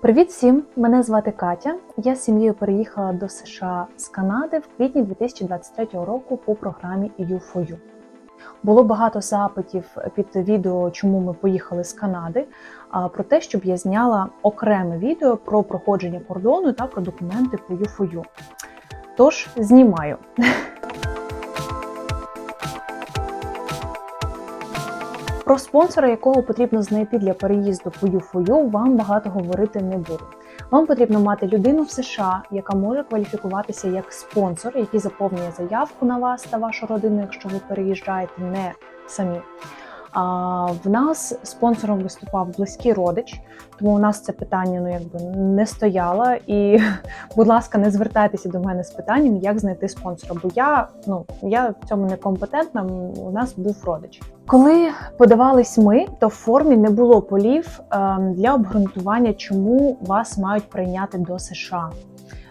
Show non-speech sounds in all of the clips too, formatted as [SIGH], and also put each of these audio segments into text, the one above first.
Привіт всім! Мене звати Катя. Я з сім'єю переїхала до США з Канади в квітні 2023 року по програмі EU4U. Було багато запитів під відео, чому ми поїхали з Канади, а, про те, щоб я зняла окреме відео про проходження кордону та про документи по EU4U. Тож знімаю. Про спонсора, якого потрібно знайти для переїзду U4U, вам багато говорити не буду. Вам потрібно мати людину в США, яка може кваліфікуватися як спонсор, який заповнює заявку на вас та вашу родину, якщо ви переїжджаєте не самі. В нас спонсором виступав близький родич, тому у нас це питання ну якби не стояло. І, [LAUGHS] будь ласка, не звертайтеся до мене з питанням, як знайти спонсора. Бо я ну я в цьому не компетентна. У нас був родич. Коли подавались ми, то в формі не було полів ем, для обґрунтування, чому вас мають прийняти до США.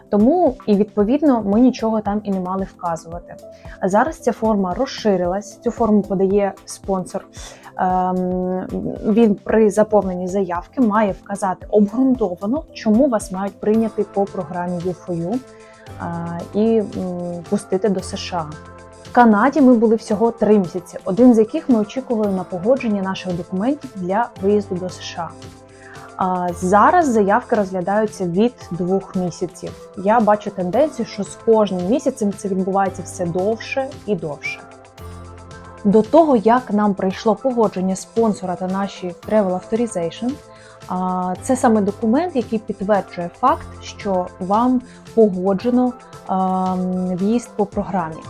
Тому і відповідно ми нічого там і не мали вказувати. А зараз ця форма розширилась. Цю форму подає спонсор. Ем, Він при заповненні заявки має вказати обґрунтовано, чому вас мають прийняти по програмі U4U і м, пустити до США. В Канаді ми були всього три місяці, один з яких ми очікували на погодження наших документів для виїзду до США. Зараз заявки розглядаються від двох місяців. Я бачу тенденцію, що з кожним місяцем це відбувається все довше і довше. До того, як нам прийшло погодження спонсора та наші Travel Authorization, це саме документ, який підтверджує факт, що вам погоджено в'їзд по програмі.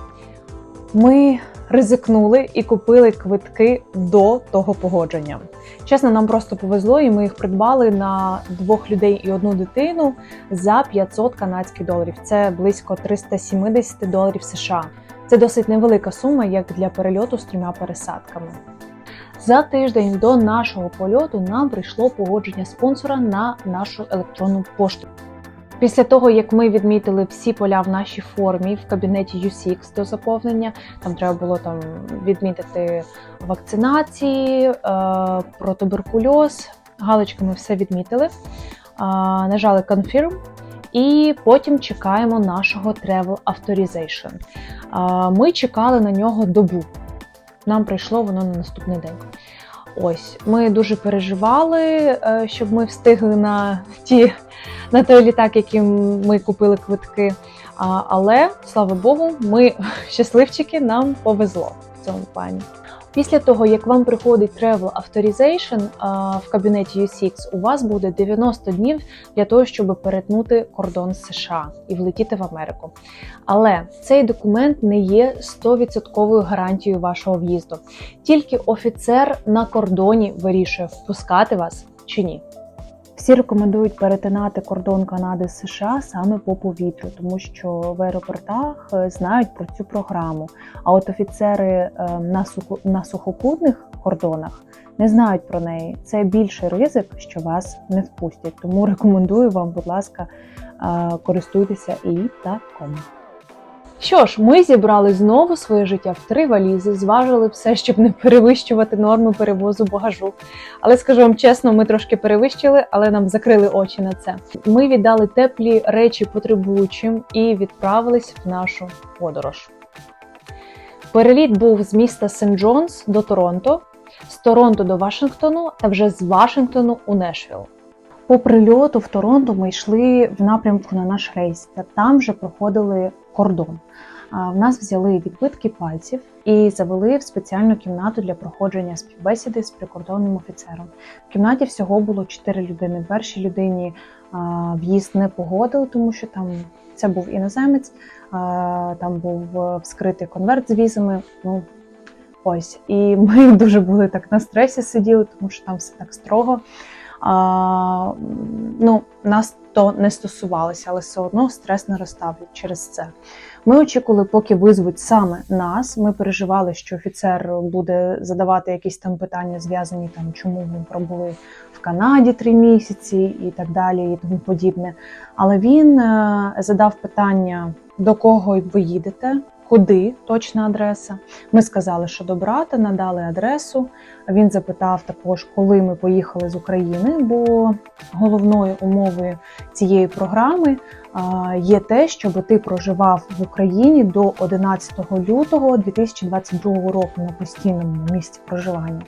Ми ризикнули і купили квитки до того погодження. Чесно, нам просто повезло, і ми їх придбали на двох людей і одну дитину за 500 канадських доларів. Це близько 370 доларів США. Це досить невелика сума, як для перельоту з трьома пересадками. За тиждень до нашого польоту нам прийшло погодження спонсора на нашу електронну пошту. Після того, як ми відмітили всі поля в нашій формі в кабінеті U6 до заповнення, там треба було там відмітити вакцинації, е, про туберкульоз. Галочками все відмітили. Е, нажали Confirm. І потім чекаємо нашого Travel Authorization. Е, Ми чекали на нього добу. Нам прийшло воно на наступний день. Ось, ми дуже переживали, щоб ми встигли на ті на той літак, яким ми купили квитки. А, Але слава Богу, ми [LAUGHS] щасливчики, нам повезло в цьому плані. Після того, як вам приходить Travel Authorization в кабінеті U6, у вас буде 90 днів для того, щоб перетнути кордон США і влетіти в Америку. Але цей документ не є 100% гарантією вашого в'їзду. Тільки офіцер на кордоні вирішує, впускати вас чи ні. Всі рекомендують перетинати кордон Канади з США саме по повітрю, тому що в аеропортах е, знають про цю програму. А от офіцери е, на сухо- на сухопутних кордонах не знають про неї. Це більший ризик, що вас не впустять. Тому рекомендую вам, будь ласка, е, користуйтеся літаком. Що ж, ми зібрали знову своє життя в три валізи, зважили все, щоб не перевищувати норму перевозу багажу. Але скажу вам чесно, ми трошки перевищили, але нам закрили очі на це. Ми віддали теплі речі потребуючим і відправились в нашу подорож. Переліт був з міста Сент-Джонс до Торонто, з Торонто до Вашингтону та вже з Вашингтону у Нешвіл. По прильоту в Торонто ми йшли в напрямку на наш рейс, та там вже проходили кордон. В нас взяли відбитки пальців і завели в спеціальну кімнату для проходження співбесіди з прикордонним офіцером. В кімнаті всього було чотири людини. Першій людині в'їзд не погодили, тому що там це був іноземець, там був е, вскритий конверт з візами. Ну ось, і ми [LAUGHS] дуже були так на стресі сиділи, тому що там все так строго. А, ну, нас то не стосувалося, але все одно стрес наростав через це. Ми очікували, поки визвуть саме нас. Ми переживали, що офіцер буде задавати якісь там питання, зв'язані там, чому ми пробули в Канаді три місяці і так далі, і тому подібне. Але він е, задав питання, до кого ви їдете, куди точна адреса. Ми сказали, що до брата надали адресу. Він запитав також, коли ми поїхали з України, бо головною умовою цієї програми є те, щоб ти проживав в Україні до 11 лютого 2022 року на постійному місці проживання.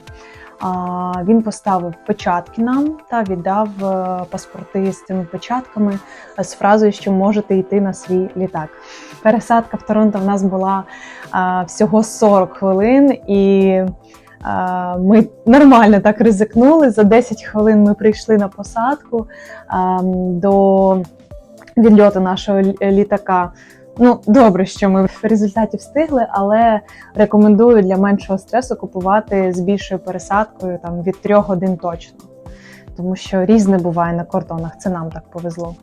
Він поставив печатки нам та віддав е, паспорти з цими печатками е, з фразою, що можете йти на свій літак. Пересадка в Торонто в нас була всього 40 хвилин, і ми нормально так ризикнули. За 10 хвилин ми прийшли на посадку до відльоту нашого літака. Ну, добре, що ми в результаті встигли, але рекомендую для меншого стресу купувати з більшою пересадкою там від 3 годин точно. Тому що різне буває на кордонах, це нам так повезло.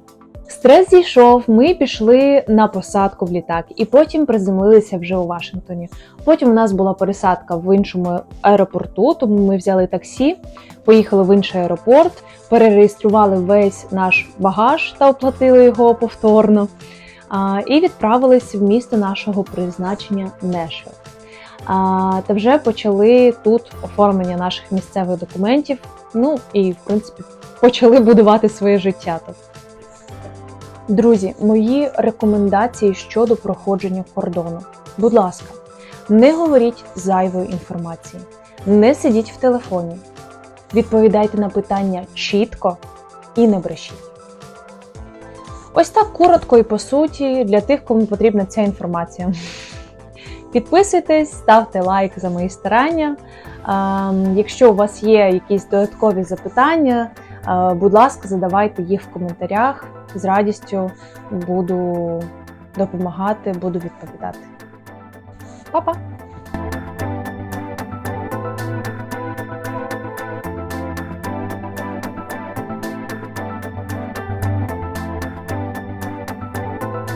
Стрес зійшов, ми пішли на посадку в літак і потім приземлилися вже у Вашингтоні. Потім у нас була пересадка в іншому аеропорту, тому ми взяли таксі, поїхали в інший аеропорт, перереєстрували весь наш багаж та оплатили його повторно. І відправились в місто нашого призначення Нешвіл. Та вже почали тут оформлення наших місцевих документів. Ну і в принципі почали будувати своє життя тут. Друзі, мої рекомендації щодо проходження кордону. Будь ласка, не говоріть зайвої інформації, не сидіть в телефоні, відповідайте на питання чітко і не брешіть. Ось так коротко і по суті для тих, кому потрібна ця інформація. Підписуйтесь, ставте лайк за мої старання. Якщо у вас є якісь додаткові запитання, будь ласка, задавайте їх в коментарях. З радістю буду допомагати, буду відповідати. Па-па!